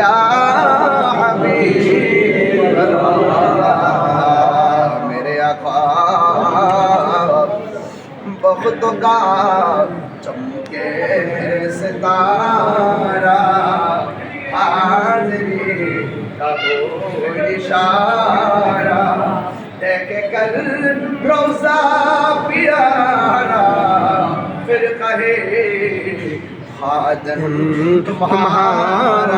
یا حبیب اللہ میرے آقا بخت کا چمکے ستارہ حاضری کا وہ اشارہ دیکھ کر روزہ پیارا پھر کہے محادن محارا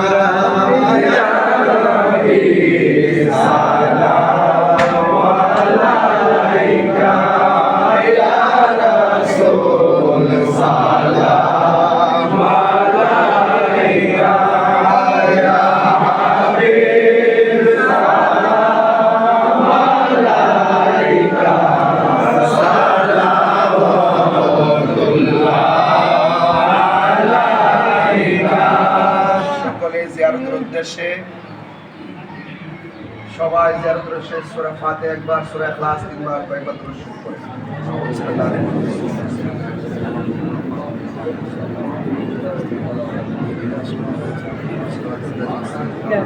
উদ্দেশ্যে সবাই জিয়ারতের উদ্দেশ্যে সূরা ফাতে একবার সূরা ইখলাস তিনবার কয়েকবার দরুদ শরীফ পড়ে বিসমিল্লাহির রহমানির رحيم.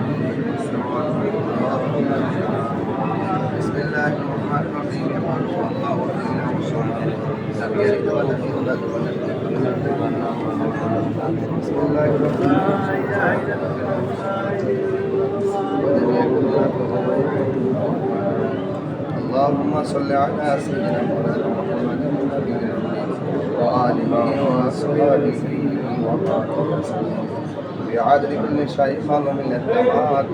بسم الله الرحمن الرحيم قل هو الله احد اللهم صل على سيدنا محمد وآله وأصحابه وبارك وسلم. بعدد كل شيء خال من الدماء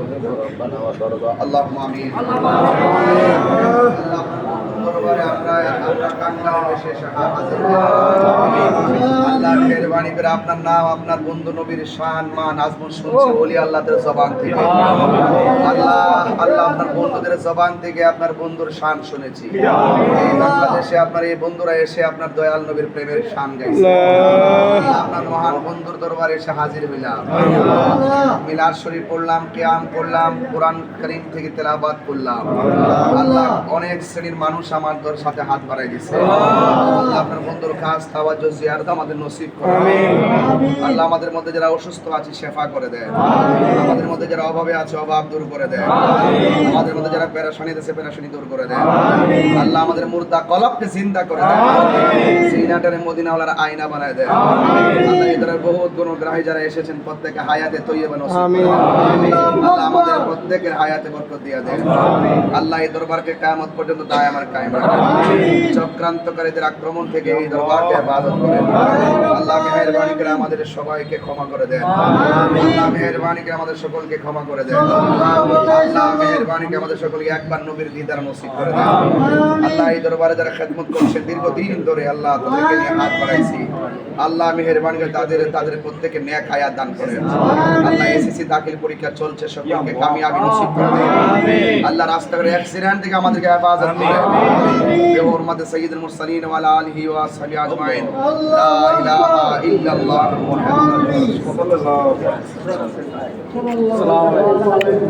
ربنا وترضى. اللهم آمين. اللهم آمين. দরবারে আমরা আমরা কাঙ্গাল বিশেষ হাজির আল্লাহ। মেহরবানি করে আপনার নাম আপনার বন্ধু নবীর শান মান শুনছি বলি আল্লাহদের জবান থেকে। আল্লাহ আল্লাহ আপনার বন্ধুদের জবান থেকে আপনার বন্ধুর শান শুনেছি। বাংলাদেশে আপনার এই বন্ধুরা এসে আপনার দয়াল নবীর প্রেমের শান গাইছে। আপনার মহান বন্ধুর দরবারে এসে হাজির হইলাম। মিলাদ শরীফ পড়লাম কিয়াম করলাম কোরআন করিম থেকে তেলাবাদ করলাম। আল্লাহ অনেক শ্রেণির মানুষ আমার দর সাথে হাত বাড়াই দিছে আল্লাহ। আপনার বন্ধুর কাজ তাওয়াজ্জু জিয়ারত আমাদের নসিব করে। আল্লাহ আমাদের মধ্যে যারা অসুস্থ আছে শেফা করে দেয়। আমাদের মধ্যে যারা অভাবে আছে অভাব দূর করে দেয়। আমাদের মধ্যে যারা পেরেশানি আছে পেরেশানি দূর করে দেয়। আল্লাহ আমাদের মুর্দা কলবকে জিন্দা করে দেয়। সিনাটারে মদিনাওয়ালার আয়না বানায় দেয়। আল্লাহ এদের বহুত গুণগ্রাহী যারা এসেছেন প্রত্যেকে হায়াতে তৈয়বা নসিব। আল্লাহ আমাদের প্রত্যেকের হায়াতে বরকত দিয়ে দেয় আল্লাহ এই দরবারকে কায়ামত পর্যন্ত দায় আমার কায়েম চক্রান্তকারীদের আক্রমণ থেকে এই দরবারকে হেফাজত করে আল্লাহ মেহেরবানি করে আমাদের সবাইকে ক্ষমা করে দেন। আল্লাহ মেহেরবানি করে আমাদের সকলকে ক্ষমা করে দেন। আল্লাহ মেহেরবানি করে আমাদের সকলকে একবার নবীর দিদার নসিব করে দেন। আল্লাহ এই দরবারে যারা খেদমত করছে, দীর্ঘদিন ধরে আল্লাহ তাদেরকে নিয়ে হাত বাড়াইছি। আল্লাহ মেহেরবানি তাদের তাদের প্রত্যেকে ন্যাক হায়াত দান করেন। আল্লাহ এসএসসি দাখিল পরীক্ষা চলছে, সকলকে কামিয়াবি নসিব করে দেন। আল্লাহ রাস্তাঘাটে অ্যাক্সিডেন্ট থেকে আমাদেরকে হেফাজত করে محمد سيد المرسلين وعلى آله وصحبه أجمعين. لا إله إلا الله. محمد صلى الله عليه وسلم